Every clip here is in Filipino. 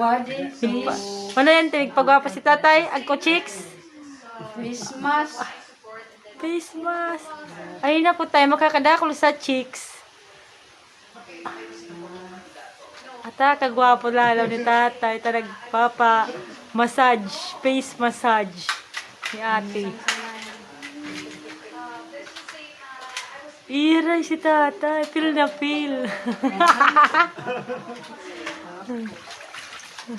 Wadi, Pa- Ano yan, Timig? Pagwapa si tatay? Agko chicks? Christmas. Mask. Ayun na po tayo, makakadakol sa chicks. Ata, kagwapo lalo ni tatay. Talag papa, massage, face massage ni ate. Iray si tatay, feel na feel. Ang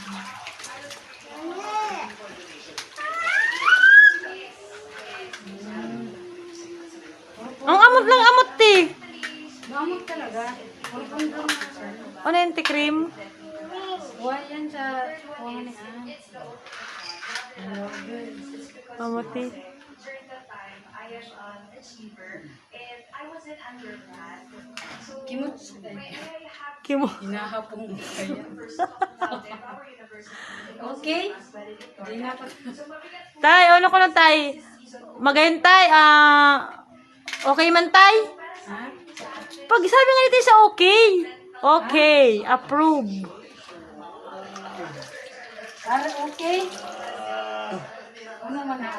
amot lang amot ti. Mamot talaga. Lang Ano yung ti cream? Huwag yan sa ni Ann. Amot ti. Kimot. Kimo. Hinahapong kaya. okay? Tay, ano ko lang tay? Magayon tay, ah... okay man tay? Ha? Pag sabi nga nito sa okay. Okay, approve. Para okay? Ano man na?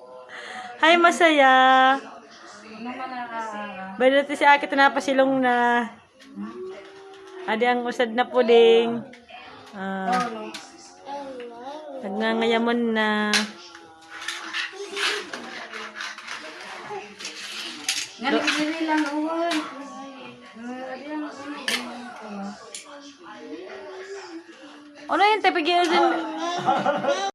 Hi, masaya. Bali natin si Aki tinapasilong na. Adi ang usad na puding. Ah, nagnangayamon na. Nagdiri lang uwan. Ano yun, tayo pag